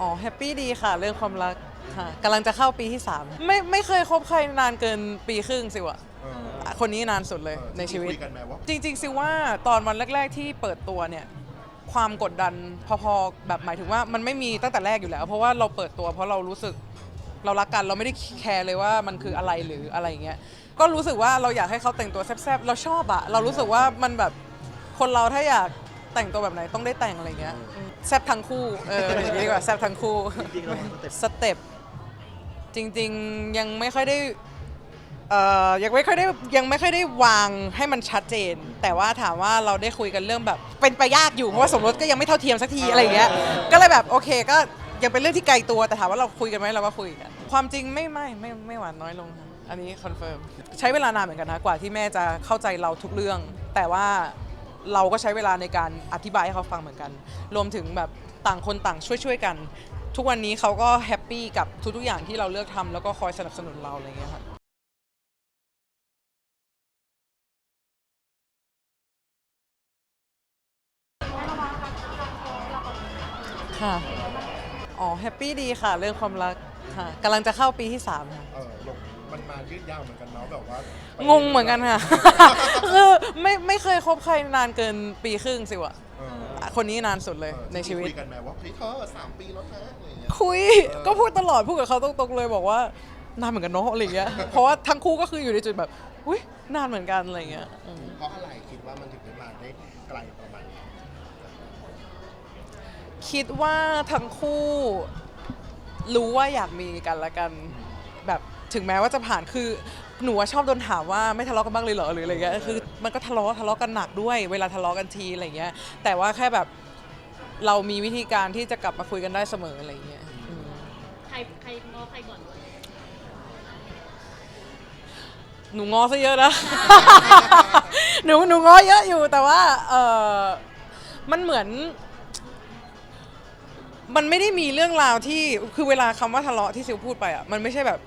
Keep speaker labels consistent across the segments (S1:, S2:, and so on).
S1: อ๋อแฮปปี้ดีค่ะ เรื่องความรักค่ะกำลังจะเข้าปีที่ 3 ไม่ไม่เคยคบใครนานเกินปีครึ่งสิวะ
S2: เออ
S1: คนนี้นานสุดเลย
S2: เออ
S1: ในชีวิต
S2: คุยกันไหมว่า
S1: จริง ๆ สิว่าตอนวันแรก ๆ ที่เปิดตัวเนี่ย ความกดดันพอๆแบบหมายถึงว่ามันไม่มีตั้งแต่แรกอยู่แล้ว เพราะว่าเราเปิดตัวเพราะเรารู้สึกเรารักกันเราไม่ได้แคร์เลยว่ามันคืออะไรหรืออะไรอย่างเงี้ยก็รู้สึกว่าเราอยากให้เขาแต่งตัวแซ่บๆเราชอบอะเรารู้สึกว่ามันแบบคนเราถ้าอยากแต่งตัวแบบไหนต้องได้แต่งอะไรเงี้ยอืม แซ่บทั้งคู่ เอออย่างนี้ดีกว่าแซ่บทั้งคู่
S3: จริงๆเราสเต็ป
S1: สเต็ปจริงๆยังไม่ค่อยได้เอ่อยังไม่ค่อยได้ยังไม่ค่อยได้วางให้มันชัดเจน แต่ว่าถามว่าเราได้คุยกันเรื่องแบบ เป็นไปยากอยู่เพราะว่าสมรสก็ยังไม่เท่าเทียมสักทีอะไรอย่างเงี้ยก็เลยแบบโอเคก็ยังเป็นเรื่องที่ไกลตัวแต่ถามว่าเราคุยกันไหมเราก็คุยกันความจริงไม่ไม่ไม่ไม่หวานน้อยลงค่ะอันนี้คอนเฟิร์มใช้เวลานานเหมือนกันนะกว่าที่แม่จะเข้าใจเราทุกเรื่อง แต่ว่า เราก็ใช้เวลาในการอธิบายให้เขาฟังเหมือนกัน รวมถึงแบบต่างคนต่างช่วยช่วยๆกัน ทุกวันนี้เขาก็แฮปปี้กับทุกๆอย่างที่เราเลือกทำแล้วก็คอยสนับสนุนเราอะไรเงี้ยค่ะค่ะ อ๋อแฮปปี้ดีค่ะ เรื่องความรักค่ะกำลังจะเข้าปีที่ 3 ค่ะ
S2: เออลง มันมายืดยาวเหมือนกันเนาะแบบว่าไป
S1: งงเหมือนกันค่ะ คือไม่ไม่เคยคบใครนานเกินปีครึ่งสิวะ
S2: เออ
S1: คนนี้นานสุดเลย
S2: เออ
S1: ในชีวิต
S2: คุยกันไหมว่าเฮ้ยเธอสามปีแล้วนะอะไรอย่างเงี้ย
S1: คุยก็พูดตลอดพูดกับเขาตรงๆเลยบอกว่านานเหมือนกันเนาะอะไรอย่างเงี้ย เพราะว่าทั้งคู่ก็คืออยู่ในจุดแบบอุ้ยนานเหมือนกันอะไรอย่างเงี้ยอืม
S2: เพราะอะไรคิดว่ามันถึงได้มาได้ไกลประมาณนี้
S1: คิดว่าทั้งคู่รู้ว่าอยากมีกันละกัน แบบ ถึงแม้ว่าจะผ่านคือหนูว่าชอบโดนถามว่าไม่ทะเลาะกันบ้างเลยเหรอหรืออะไรเงี้ยคือมันก็ทะเลาะทะเลาะกันหนักด้วย เวลาทะเลาะกันทีอะไรเงี้ยแต่ว่าแค่แบบเรามีวิธีการที่จะกลับมาคุยกันได้เสมออะไรเงี้ยอืม
S4: ใครใครง้อใครก่อน
S1: หนูง้อซะเยอะนะ หนูหนูง้อเยอะอยู่แต่ว่าเออมันเหมือน มันไม่ได้มีเรื่องราวที่คือเวลาคำว่าทะเลาะที่ซิลพูดไปอะมันไม่ใช่แบบ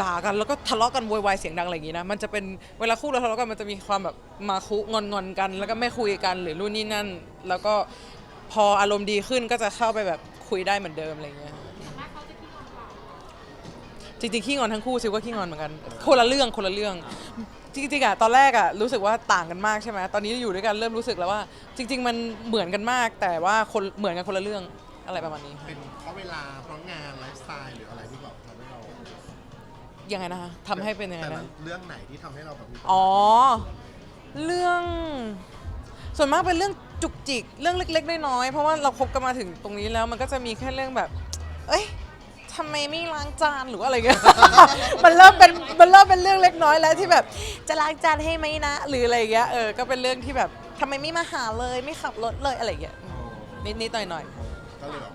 S1: ด่ากันแล้วก็ทะเลาะกันโวยวายเสียงดังอะไรอย่างงี้นะมันจะเป็นเวลาคู่เราทะเลาะกันมันจะมีความแบบมาคุงอนงอนกัน แล้วก็ไม่คุยกันหรือรุ่นนี่นั่น แล้วก็พออารมณ์ดีขึ้นก็จะเข้าไปแบบคุยได้เหมือนเดิมอะไรอย่างเงี้ย
S4: จ
S1: ริงๆขี้งอนทั้งคู่ซิลก็ขี้งอนเหมือนกันคนละเรื่องคนละเรื่องจริงๆอะตอนแรกอะรู้สึกว่าต่างกันมากใช่ไหมตอนนี้อยู่ด้วยกันเริ่มรู้สึกแล้วว่า จริง ๆ มันเหมือนกันมาก แต่ว่าคนเหมือนกันคนละเรื่องอะไรประมาณนี้ค่ะ
S2: เป็นเพราะเวลาเพราะงาน
S1: ยังไงนะคะทำให้เป็นยังไง
S2: แต่
S1: นะ
S2: ละเรื่องไหนที่ทำให้เราแบบมีปัญหา
S1: อ๋อ เรื่อง ส่วนมากเป็นเรื่องจุกจิก เรื่องเล็ก ๆ น้อยๆเพราะว่าเราคบกันมาถึงตรงนี้แล้ว มันก็จะมีแค่เรื่องแบบ เอ้ยทำไมไม่ล้างจานหรือว่าอะไรเงี้ย มันเริ่มเป็นมันเริ่มเป็นเรื่องเล็กน้อยแล้วที่แบบ จะล้างจานให้ไหมนะ หรืออะไรเงี้ยเออก็เป็นเรื่องที่แบบทำไมไม่มาหาเลยไม่ขับรถเลยอะไรเงี้ยนิดๆหน่อยๆ
S2: ก็เลยแบบ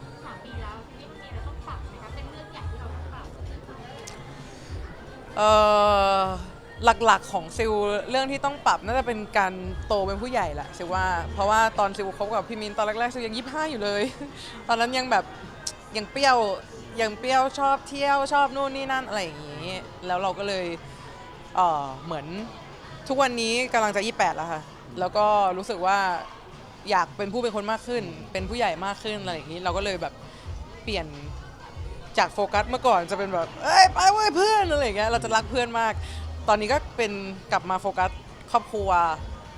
S1: หลักๆของซิลเรื่องที่ต้องปรับน่าจะเป็นการโตเป็นผู้ใหญ่แหละซิลว่า เพราะว่าตอนซิลคบกับพี่มินตอนแรกๆซิลยังยี่ห้าอยู่เลย ตอนนั้นยังแบบยังเปรี้ยวยังเปรี้ยวชอบเที่ยวชอบนู่นนี่นั่นอะไรอย่างนี้ แล้วเราก็เลยเออเหมือนทุกวันนี้กำลังจะยี่แปดแล้วค่ะแล้วก็รู้สึกว่าอยากเป็นผู้เป็นคนมากขึ้น เป็นผู้ใหญ่มากขึ้นอะไรอย่างนี้ เราก็เลยแบบเปลี่ยน จากโฟกัสเมื่อก่อนจะเป็นแบบเอ้ยไปเว้ยเพื่อนอะไรอย่างเงี้ยเราจะรักเพื่อนมาก ตอนนี้ก็เป็นกลับมาโฟกัสครอบครัว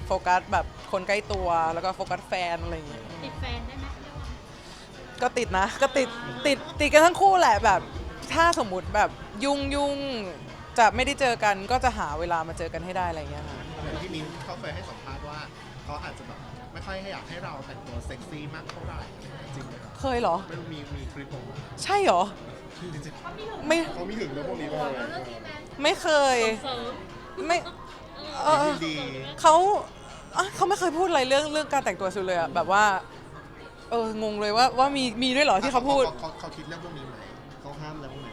S1: โฟกัสแบบคนใกล้ตัวแล้วก็โฟกัสแฟนอะไรอย่างเงี้ย
S4: ติดแฟนได้ไหม
S1: ก็ติดนะ ก็ติดติดติดกันทั้งคู่แหละแบบถ้าสมมุติแบบยุ่งยุ่งจะไม่ได้เจอกันก็จะหาเวลามาเจอกันให้ได้อะไรอย่างเงี้ยค่ะ
S2: เหมือนที่มิ้นเขาเคยให้สัมภาษณ์ว่าเขาอาจจะแบบไม่ค่อยให้อยากให้เราแต่งตัวเซ็กซี่มากเท่าไหร่จริงไหมครับ
S1: เคยเหรอ
S2: ไม่มีมีคลิปออกมา
S1: ใช่เหรอ
S2: จริง
S1: ไม่
S2: ๆเขามีถึงเรื่องพวกนี้เลย
S1: ไม่เคย
S4: เสริม
S1: ไม่เออ
S2: ยินดี
S1: เขาอะเขาไม่เคยพูดอะไรเรื่องเรื่องการแต่งตัวซิลเลยอะแบบว่า เอองงเลยว่าว่ามีมีด้วยเหรอที่เขาพูด
S2: เขาเขาคิดเรื่องพวกนี้ไหม
S3: เขาห้ามแล้วพวกไหน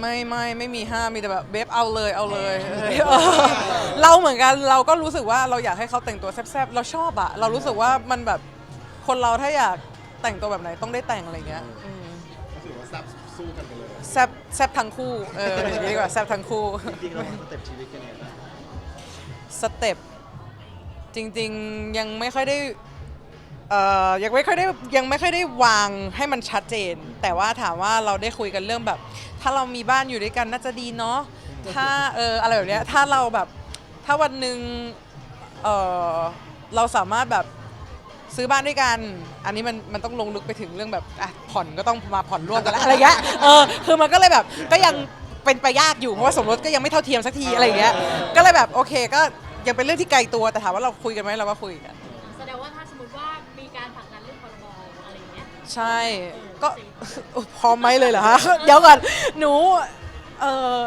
S1: ไม่ไม่ไม่มีห้ามมีแต่แบบเบฟเอาเลยเอาเลยเออเราเหมือนกันเราก็รู้สึกว่าเราอยากให้เขาแต่งตัวแซ่บๆเราชอบอะเรารู้สึกว่ามันแบบคนเราถ้าอยาก แต่งตัวแบบไหนต้องได้แต่งอะไรเงี้ยอืม
S2: ก็ถือว่าแซ่บสู้กันไปเลย
S1: แซ่บแซ่บทั้งคู่เอออย่างนี้ดีกว่าแซ่บทั้งคู่
S3: จริงๆเราสเต็ปชีวิตกันยังไงบ้าง
S1: สเต็ปจริงๆยังไม่ค่อยได้เอ่อยังไม่ค่อยได้ยังไม่ค่อยได้วางให้มันชัดเจน แต่ว่าถามว่าเราได้คุยกันเรื่องแบบ ถ้าเรามีบ้านอยู่ด้วยกันน่าจะดีเนาะถ้าเอออะไรแบบเนี้ยถ้าเราแบบถ้าวันหนึ่งเออเราสามารถแบบ ซื้อบ้านด้วยกัน อันนี้มันมันต้องลงลึกไปถึงเรื่องแบบอะผ่อนก็ต้องมาผ่อนร่วมกันแล้วอะไรเงี้ยเออคือมันก็เลยแบบก็ยังเป็นไปยากอยู่เพราะว่าสมรสก็ยังไม่เท่าเทียมสักทีอะไรอย่างเงี้ยก็เลยแบบโอเคก็ยังเป็นเรื่องที่ไกลตัวแต่ถามว่าเราคุยกันไหมเราก็คุยกัน
S4: แสดงว่าถ้าสมมติว่ามีการผลักดันเรื่องพรบอะไรอย่างเงี้ย
S1: ใช่ก็พร้อมไหมเลยเหรอฮะเดี๋ยวก่อนหนูเออ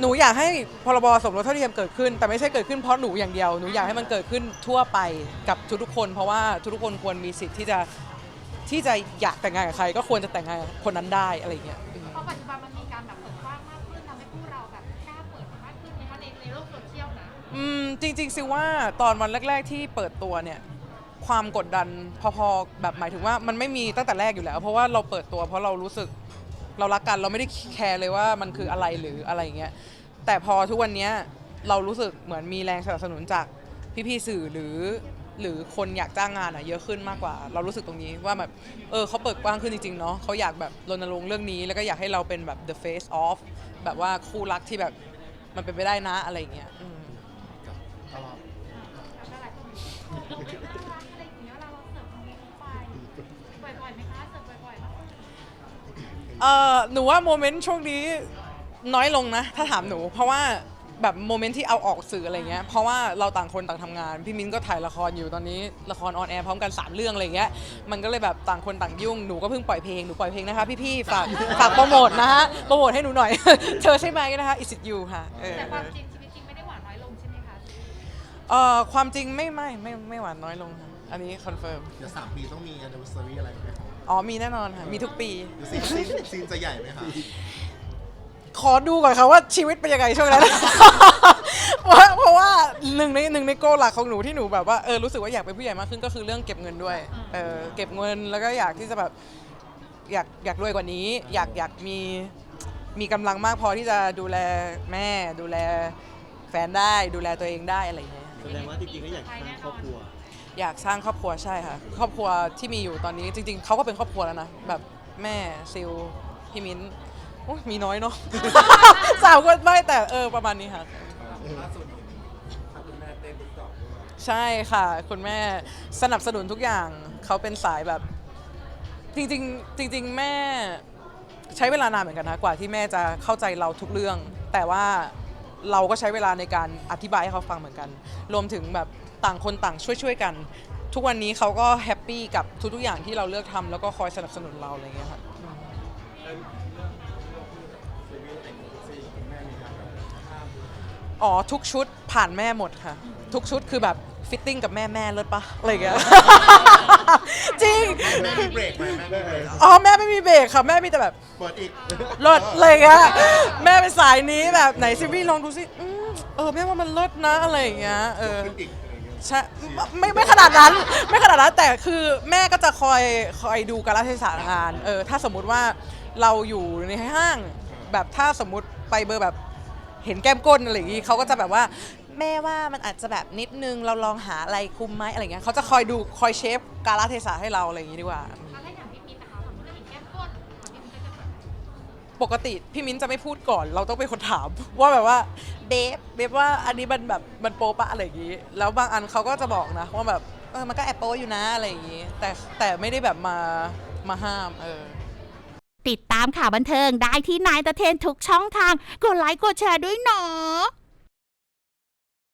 S1: หนูอยากให้พรบสมรสเท่าเทียมเกิดขึ้น แต่ไม่ใช่เกิดขึ้นเพราะหนูอย่างเดียวหนูอยากให้มันเกิดขึ้นทั่วไปกับทุกๆคน เพราะว่าทุกๆคนควรมีสิทธิ์ที่จะที่จะอยากแต่งงานกับใคร ก็ควรจะแต่งงานกับคนนั้นได้อะไรอย่างเงี้ยอืม
S4: เพราะปัจจุบันมันมีการแบบเปิดกว้างมากขึ้นทำให้คู่เราแบบกล้าเปิดมากขึ้นนะคะในในโลกโซเชียลนะ
S1: อืมจริงๆซิว่าตอนวันแรก ๆ ที่เปิดตัวเนี่ยความกดดันพอๆแบบหมายถึงว่ามันไม่มีตั้งแต่แรกอยู่แล้ว เพราะว่าเราเปิดตัวเพราะเรารู้สึก เรารักกันเราไม่ได้แคร์เลยว่ามันคืออะไรหรืออะไรอย่างเงี้ยแต่พอทุกวันเนี้ยเรารู้สึกเหมือนมีแรงสนับสนุนจากพี่ๆสื่อหรือ หรือคนอยากจ้างงานอะเยอะขึ้นมากกว่า เรารู้สึกตรงนี้ว่าแบบเออเขาเปิดกว้างขึ้นจริงๆเนาะเขาอยากแบบรณรงค์เรื่องนี้ แล้วก็อยากให้เราเป็นแบบ the face of แบบว่าคู่รักที่แบบมันเป็นไปได้นะอะไรอย่างเงี้ยอืม
S2: ตลอด
S4: เออห
S1: นูว่าโมเมนต์ช่วงนี้น้อยลงนะ ถ้าถามหนู เพราะว่าแบบโมเมนต์ที่เอาออกสื่ออะไรเงี้ยเพราะว่าเราต่างคนต่างทำงาน พี่มิ้นก็ถ่ายละครอยู่ตอนนี้ละครออนแอร์พร้อมกัน 3 เรื่องอะไรเงี้ยมันก็เลยแบบต่างคนต่างยุ่งหนูก็เพิ่งปล่อยเพลงหนูปล่อยเพลงนะคะพี่ๆฝากฝากโปรโมทนะฮะโปรโมทให้หนูหน่อย เธอใช่ไหมนะคะ is it you ค่ะเออ
S4: แต่ความจริงชีวิตจริงไม่ได้หวานน้อยลงใช่ไหมคะ
S1: เออความจริงไม่ไม่ไม่ไม่หวานน้อยลงค่ะอันนี้คอนเฟิร์ม
S2: เดี๋ยวสามปีต้องมี anniversary อะไรไหมครับ
S1: อ๋อมีแน่นอนค่ะมีทุกปี
S2: เดี๋ยวซีนซีนซีนจะใหญ่ไหมคะ
S1: ขอดูก่อนค่ะว่าชีวิตเป็นยังไงช่วงนั้น เพราะเพราะว่าหนึ่งในหนึ่งในโกหลักของหนูที่หนูแบบว่าเออรู้สึกว่าอยากเป็นผู้ใหญ่มากขึ้นก็คือเรื่องเก็บเงินด้วยเออเก็บเงินแล้วก็อยากที่จะแบบอยากอยากรวยกว่านี้ อยากอยากมีมีกำลังมากพอที่จะดูแลแม่ดูแลแฟนได้ดูแลตัวเองได้อะไรอย่างเงี้ย
S3: แสดงว่าจริงๆก็อยากสร้างครอบครัว
S1: อยากสร้างครอบครัวใช่ค่ะ ครอบครัวที่มีอยู่ตอนนี้จริง ๆเขาก็เป็นครอบครัวแล้วนะแบบแม่ซิลพี่มิ้นโอ้ยมีน้อยเนาะ สาวคนไม่แต่เออประมาณนี้ค่ะใช่ค่ะ คุณแม่สนับสนุนทุกอย่างเขาเป็นสายแบบ จริงๆ จริง ๆ แม่ใช้เวลานานเหมือนกันนะกว่าที่แม่จะเข้าใจเราทุกเรื่อง แต่ว่า เราก็ใช้เวลาในการอธิบายให้เขาฟังเหมือนกัน รวมถึงแบบต่างคนต่างช่วยๆกัน ทุกวันนี้เขาก็แฮปปี้กับทุกๆอย่างที่เราเลือกทำแล้วก็คอยสนับสนุนเราอะไรอย่างเงี้ยค่ะ อ๋อ ทุกชุดผ่านแม่หมดค่ะ ทุกชุดคือแบบ ฟิตติ้งกับแม่แม่เลิศปะอะไรอย่างเงี้ย จริง
S2: แม่มีเบรกไหมแม่มีเบรก
S1: อ๋อแม่ไม่มีเบรกค่ะ แม่มีแต่แบบ
S2: เปิดอีก
S1: เลิศอะไรอย่างเงี้ยแม่เป็นสายนี้แบบไหนซิวี่ลองดูสิอืมเออแม่ว่ามันเลิศนะอะไรอย่างเงี้ยเออ
S2: ขึ้นอีกอะไรอย่างเงี้ย
S1: ใช่ไม่ไม่ขนาดนั้นไม่ขนาดนั้นแต่คือแม่ก็จะคอยคอยดูการรัเทศะงานเออถ้าสมมุติว่าเราอยู่ในห้างแบบถ้าสมมุติไปเบอร์แบบเห็นแก้มก้นอะไรอย่างงี้เขาก็จะแบบว่า แม่ว่ามันอาจจะแบบนิดนึงเราลองหาอะไรคุมไหมอะไรเงี้ยเขาจะคอยดูคอยเชฟการรัเทศะให้เราอะไรอย่างงี้ดีกว่า
S4: ถ้าให้อย่างพี่มิ้นนะคะสมมติว่าเห็นแก้ก้นพี่มิ้นก็จะแบบ
S1: ปกติพี่มิ้นจะไม่พูดก่อน เราต้องเป็นคนถาม ว่าแบบว่าเบฟเบฟว่าอันนี้มันแบบมันโปปะอะไรอย่างงี้ แล้วบางอันเขาก็จะบอกนะว่าแบบเออมันก็แอบโปอยู่นะอะไรอย่างงี้ แต่แต่ไม่ได้แบบมามาห้ามเออ
S5: ติดตามข่าวบันเทิงได้ที่นายตะเทนทุกช่องทาง กดไลค์กดแชร์ด้วยเนาะ